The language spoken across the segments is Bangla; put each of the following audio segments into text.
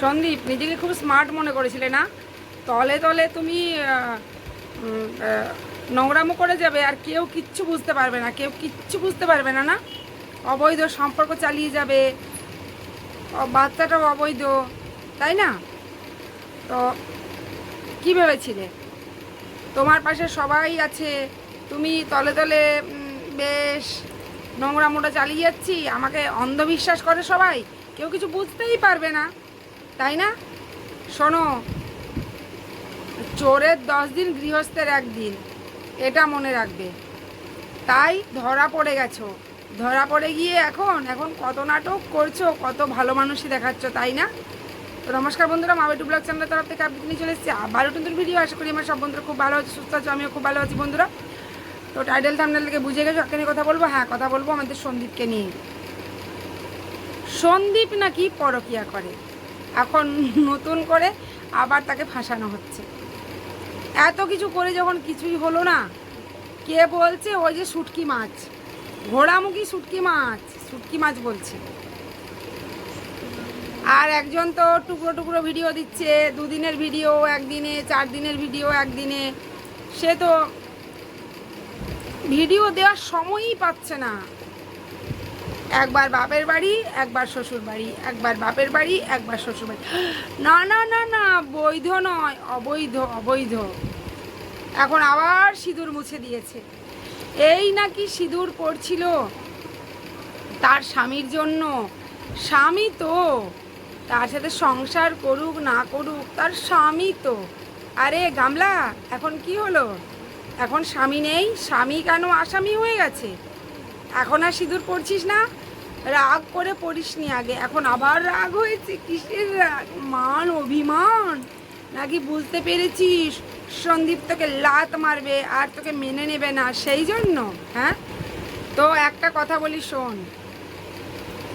সন্দীপ, নিজেকে খুব স্মার্ট মনে করেছিলে না? তলে তলে তুমি নোংরামো করে যাবে আর কেউ কিচ্ছু বুঝতে পারবে না, কেউ কিচ্ছু বুঝতে পারবে না না? অবৈধ সম্পর্ক চালিয়ে যাবে। বাচ্চাটাও অবৈধ, তাই না? তো কি ভেবেছিলে? তোমার পাশে সবাই আছে, তুমি তলে তলে বেশ নোংরামোটা চালিয়ে যাচ্ছি, আমাকে অন্ধবিশ্বাস করে সবাই, কেউ কিছু বুঝতেই পারবে না। তাই না? শোনো, চোরের দশ দিন গৃহস্থের একদিন, এটা মনে রাখবে। তাই ধরা পড়ে গেছো। ধরা পড়ে গিয়ে এখন এখন কত নাটক করছ, কত ভালো মানুষই দেখাচ্ছ, তাই না? তো নমস্কার বন্ধুরা মা বেটু ব্লগ চ্যানেলের তরফ থেকে আপনি নিয়ে চলে এসেছি আবারও নতুন ভিডিও। আশা করি আমার সব বন্ধুরা খুব ভালো আছে, সুস্থ আছে, আমিও খুব ভালো আছি বন্ধুরা। তো টাইটেল থামনেল বুঝে গেছো এখানে কথা বলব? হ্যাঁ কথা বলব আমাদের সন্দীপকে নিয়ে। সন্দীপ নাকি পরকিয়া করে। এখন নতুন করে আবার তাকে ফাঁসানো হচ্ছে। এত কিছু করে যখন কিছুই হলো না, কে বলছে? ওই যে শুটকি মাছ। ঘোড়ামুখী শুটকি মাছ শুটকি মাছ বলছে। আর একজন তো টুকরো টুকরো ভিডিও দিচ্ছে, দুদিনের ভিডিও, একদিনে চার দিনের ভিডিও, একদিনে। সে তো ভিডিও দেওয়ার সময়ই পাচ্ছে না। একবার বাপের বাড়ি, একবার শ্বশুর বাড়ি, একবার বাপের বাড়ি, একবার শ্বশুর বাড়ি। না না না না, বৈধ নয়, অবৈধ অবৈধ। এখন আবার সিঁদুর মুছে দিয়েছে। এই নাকি সিঁদুর পড়ছিল তার স্বামীর জন্য। স্বামী তো, তার সাথে সংসার করুক, না করুক, তার স্বামী তো। আরে গামলা, এখন কি হলো? এখন স্বামী নেই, স্বামী কেন আসামি হয়ে গেছে? এখন আর সিঁদুর পড়ছিস না? রাগ করে পড়িসনি আগে। এখন আবার রাগ হয়েছে? কিসের রাগ? মান, অভিমান? নাকি বুঝতে পেরেছিস সন্দীপ তোকে লাত মারবে আর তোকে মেনে নেবে না? সেই জন্য হ্যাঁ? তো একটা কথা বলি শোন।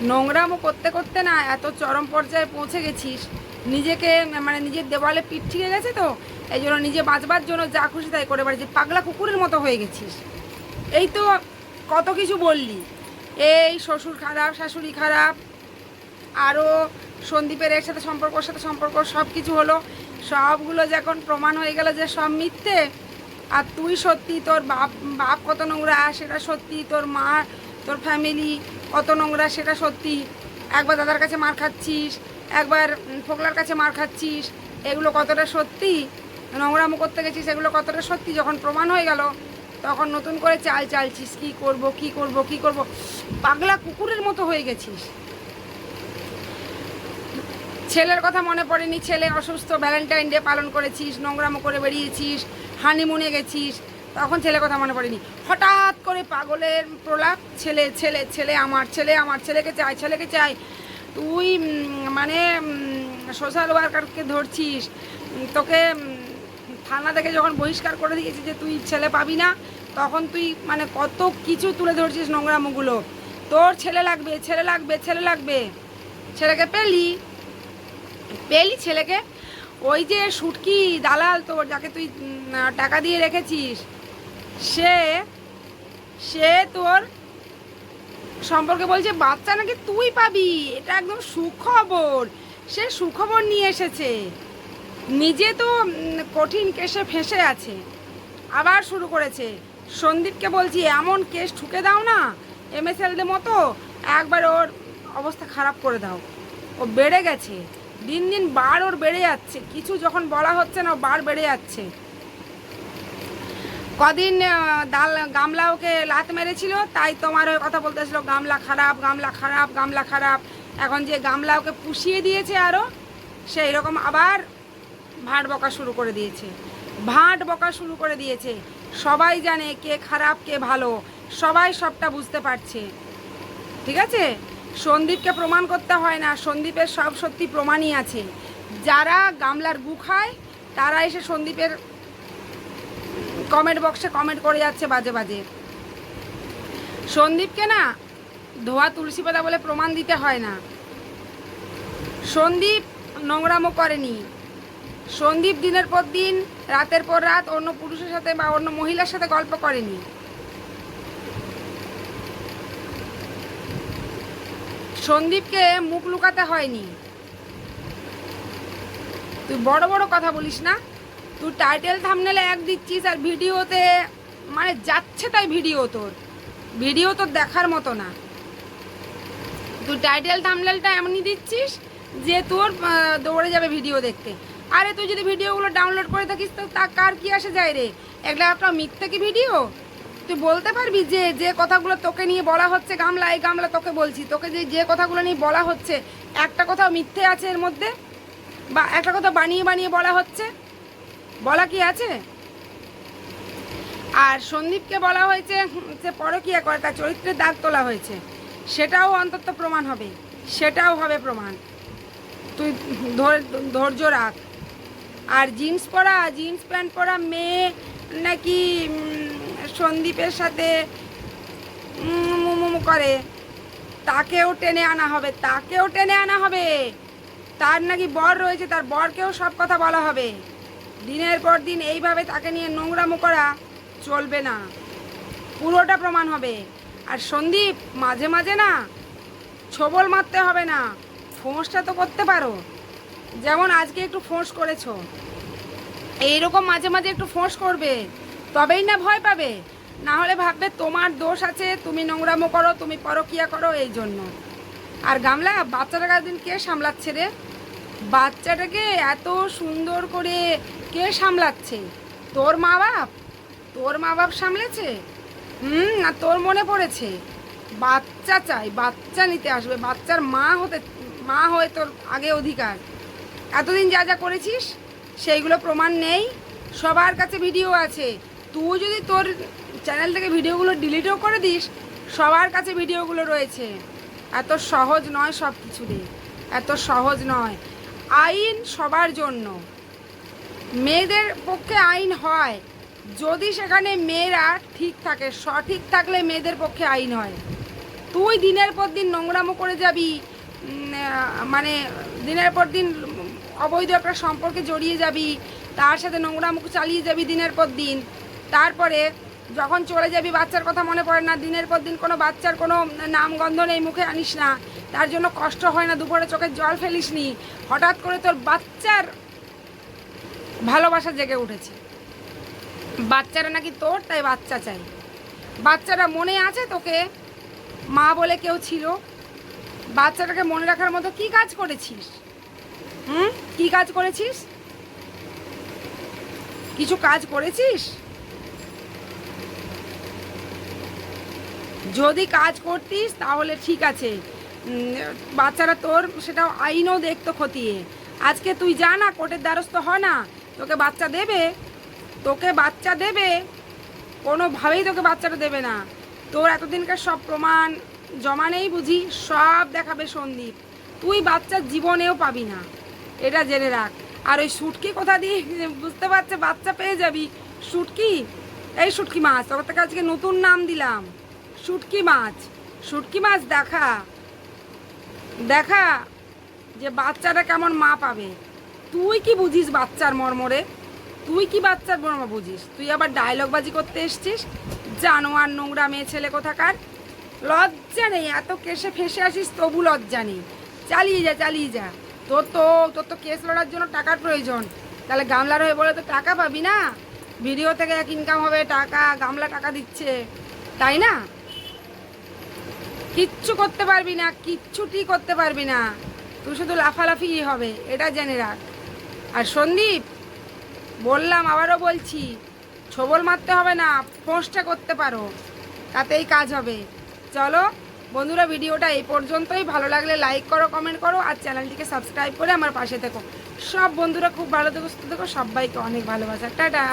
নোংরামো করতে করতে না এত চরম পর্যায়ে পৌঁছে গেছিস। নিজেকে মানে নিজের দেওয়ালে পিঠ ঠিকে গেছে তো? এই জন্য নিজে বাঁচবার জন্য যা খুশি তাই করে বেড়াচ্ছিস। পাগলা কুকুরের মতো হয়ে গেছিস। এই তো কত কিছু বললি। এই শ্বশুর খারাপ, শাশুড়ি খারাপ আরও সন্দীপের এর সাথে সম্পর্ক, ওর সাথে সম্পর্ক সব কিছু হলো। সবগুলো যখন প্রমাণ হয়ে গেল যে সব মিথ্যে। আর তুই সত্যি তোর বাপ বাপ কত নোংরা, সেটা সত্যি। তোর মা, তোর ফ্যামিলি কত নোংরা, সেটা সত্যি। একবার দাদার কাছে মার খাচ্ছিস, একবার ফোকলার কাছে মার খাচ্ছিস, এগুলো কতটা সত্যি? নোংরামো করতে গেছিস, এগুলো কতটা সত্যি? যখন প্রমাণ হয়ে গেল তখন নতুন করে চাল চালছিস, কি করব কি করব কি করব? পাগলা কুকুরের মতো হয়ে গেছিস। ছেলের কথা মনে পড়েনি, ছেলে অসুস্থ ভ্যালেন্টাইন ডে পালন করেছিস, নোংরামো করে বেরিয়েছিস হানিমুনে গেছিস, তখন ছেলের কথা মনে পড়েনি। হঠাৎ করে পাগলের প্রলাপ, ছেলে ছেলে ছেলে আমার ছেলে আমার, ছেলেকে চাই ছেলেকে চাই। তুই মানে সোশ্যাল ওয়ার্কারকে ধরছিস তোকে থানা থেকে যখন বহিষ্কার করে দিয়েছি যে তুই ছেলে পাবি না, তখন তুই মানে কত কিছু তুলে ধরছিস নোংরামোগুলো। তোর ছেলে লাগবে ছেলে লাগবে ছেলে লাগবে। ছেলেকে পেলি। পেলি ছেলেকে। ওই যে শুটকি দালাল তোর, যাকে তুই টাকা দিয়ে রেখেছিস, সে সে তোর সম্পর্কে বলছে, বাচ্চা নাকি তুই পাবি? এটা একদম সুখবর। সে সুখবর নিয়ে এসেছে। নিজে তো কঠিন কেসে ফেঁসে আছে। আবার শুরু করেছে। সন্দীপকে বলছি, এমন কেস ঠুকে দাও না এম এস এমএসএলদের মতো, একবার ওর অবস্থা খারাপ করে দাও। ও বেড়ে গেছে। দিন দিন বার ওর বেড়ে যাচ্ছে। কিছু যখন বলা হচ্ছে না বার বেড়ে যাচ্ছে। কদিন দাল, গামলা ওকে লাত মেরেছিল, তাই তোমার হয়ে কথা বলতেছিল গামলা খারাপ গামলা খারাপ গামলা খারাপ। এখন যে গামলা ওকে পুষিয়ে দিয়েছে আরও সেই রকম আবার ভাট বকা শুরু করে দিয়েছে। ভাট বকা শুরু করে দিয়েছে। সবাই জানে কে খারাপ, কে ভালো। সবাই সবটা বুঝতে পারছে। ঠিক আছে? সন্দীপকে প্রমাণ করতে হয় না। সন্দীপের সব সত্যি প্রমাণই আছে। যারা গামলার গু খায়, তারা এসে সন্দীপের কমেন্ট বক্সে কমেন্ট করে যাচ্ছে বাজে বাজে। সন্দীপকে না ধোয়া তুলসী পাতা বলে প্রমাণ দিতে হয় না। সন্দীপ নোংরামো করেনি। সন্দীপ দিনের পর দিন, রাতের পর রাত অন্য পুরুষের সাথে বা অন্য মহিলার সাথে গল্প করেনি। সন্দীপকে মুখ লুকাতে হয়নি। তুই বড় বড় কথা বলিস না। তুই টাইটেল থামনেলে এক দিচ্ছিস আর ভিডিওতে মানে যাচ্ছে তাই ভিডিও তোর। ভিডিও তোর দেখার মতো না। তুই টাইটেল থামনেলটা এমনই দিচ্ছিস যে তোর দৌড়ে যাবে ভিডিও দেখতে। আরে তুই যদি ভিডিওগুলো ডাউনলোড করে থাকিস, তো তা কার কি আসে যায় রে? এগুলো একটা মিথ্যে কি ভিডিও? তুই বলতে পারবি যে যে কথাগুলো তোকে নিয়ে বলা হচ্ছে গামলা, এই গামলা তোকে বলছি। তোকে যে যে কথাগুলো নিয়ে বলা হচ্ছে, একটা কথাও মিথ্যে আছে এর মধ্যে? বা একটা কথা বানিয়ে বানিয়ে বলা হচ্ছে? বলা কি আছে? আর সন্দীপকে বলা হয়েছে যে পরকিয়া করে তার চরিত্রের দাগ তোলা হয়েছে। সেটাও অন্তত প্রমাণ হবে। সেটাও হবে প্রমাণ। তুই ধৈর্য রাখ। আর জিন্স পরা, জিন্স প্যান্ট পরা মেয়ে, নাকি সন্দীপের সাথে মুমুমু করে। তাকেও টেনে আনা হবে, তাকেও টেনে আনা হবে। তার নাকি বর রয়েছে, তার বরকেও সব কথা বলা হবে। দিনের পর দিন এইভাবে তাকে নিয়ে নোংরামো করা চলবে না। পুরোটা প্রমাণ হবে। আর সন্দীপ, মাঝে মাঝে না, ছবল মারতে হবে না। ফোঁসটা তো করতে পারো। যেমন আজকে একটু ফোঁস করেছ। এইরকম মাঝে মাঝে একটু ফোঁস করবে, তবেই না ভয় পাবে। না হলে ভাববে তোমার দোষ আছে, তুমি নোংরামো করো, তুমি পরকিয়া করো এই জন্য। আর গামলা, বাচ্চাটাকে একদিন কে সামলাচ্ছে রে? বাচ্চাটাকে এত সুন্দর করে কে সামলাচ্ছে? তোর মা বাপ? তোর মা বাপ সামলেছে? হুম, না তোর মনে পড়েছে? বাচ্চা চাই, বাচ্চা নিতে আসবে। বাচ্চার মা হতে, মা হয়ে তোর আগে অধিকার। এতদিন যা যা করেছিস সেইগুলো প্রমাণ নেই। সবার কাছে ভিডিও আছে। তুই যদি তোর চ্যানেল থেকে ভিডিওগুলো ডিলিটও করে দিস, সবার কাছে ভিডিওগুলো রয়েছে। এত সহজ নয় সব কিছু রে এত সহজ নয়। আইন সবার জন্য। মেয়েদের পক্ষে আইন হয়। যদি সেখানে মেয়েরা ঠিক থাকে, সঠিক থাকলে মেয়েদের পক্ষে আইন হয়। তুই দিনের পর দিন নোংরামো করে যাবি মানে দিনের পর দিন অবৈধ একটা সম্পর্কে জড়িয়ে যাবি, তার সাথে নোংরা মুখ চালিয়ে যাবি দিনের পর দিন। তারপরে যখন চলে যাবি, বাচ্চার কথা মনে পড়ে না, দিনের পর দিন কোনো বাচ্চার কোনো নাম গন্ধ নেই, মুখে আনিস না। তার জন্য কষ্ট হয় না, দুপুরে চোখে জল ফেলিস নি। হঠাৎ করে তোর বাচ্চার ভালোবাসা জেগে উঠেছে। বাচ্চারা নাকি তোর তাই বাচ্চা চাই। বাচ্চারা মনে আছে তোকে? মা বলে কেউ ছিল। বাচ্চাটাকে মনে রাখার মতো কি কাজ করেছিস? হুম? কি কাজ করেছিস? কিছু কাজ করেছিস? যদি কাজ করতিস তাহলে ঠিক আছে। বাচ্চারা তোর সেটা আইনও দেখতো খতিয়ে। আজকে তুই যা না, কোর্টের দ্বারস্থ হ না, তোকে বাচ্চা দেবে। তোকে বাচ্চা দেবে, কোনোভাবেই তোকে বাচ্চাটা দেবে না। তোর এতদিনকার সব প্রমাণ জমা নেই বুঝি? সব দেখাবে সন্দীপ। তুই বাচ্চার জীবনেও পাবি না। এটা জেনে রাখ। আর ওই শুটকি কোথা দিয়ে বুঝতে পারছে? বাচ্চা পেয়ে যাবি। শুটকি? এই শুটকি মাছ তোর থেকে আজকে নতুন নাম দিলাম। শুটকি মাছ শুটকি মাছ দেখা। দেখা যে বাচ্চাটা কেমন মা পাবে। তুই কি বুঝিস বাচ্চার মর্মরে? তুই কি বাচ্চার মর্ম বুঝিস? তুই আবার ডায়লগ বাজি করতে এসছিস? জানোয়ার নোংরা মেয়ে ছেলে কোথাকার? লজ্জা নেই, এত কেসে ফেসে আসিস তবু লজ্জা নেই। চালিয়ে যা চালিয়ে যা। তোর তো তোর তো কেস লড়ার জন্য টাকার প্রয়োজন। তাহলে গামলার হয়ে বলে তো টাকা পাবি না? ভিডিও থেকে এক ইনকাম হবে, টাকা, গামলা টাকা দিচ্ছে। তাই না? কিচ্ছু করতে পারবি না, কিচ্ছুটি করতে পারবি না। তুই শুধু লাফালাফি হবে, এটা জেনে রাখ। আর সন্দীপ, বললাম, আবারও বলছি, ছবল মারতে হবে না, ফোঁসটা করতে পারো। তাতেই কাজ হবে। চলো। বন্ধুরা, ভিডিওটা এই পর্যন্তই। ভালো লাগলে লাইক করো কমেন্ট করো, আর চ্যানেলটিকে সাবস্ক্রাইব করে আমার পাশে থেকো। সব বন্ধুরা খুব ভালো থেকো, সুস্থ থেকো, সবাইকে অনেক ভালোবাসা। টাটা!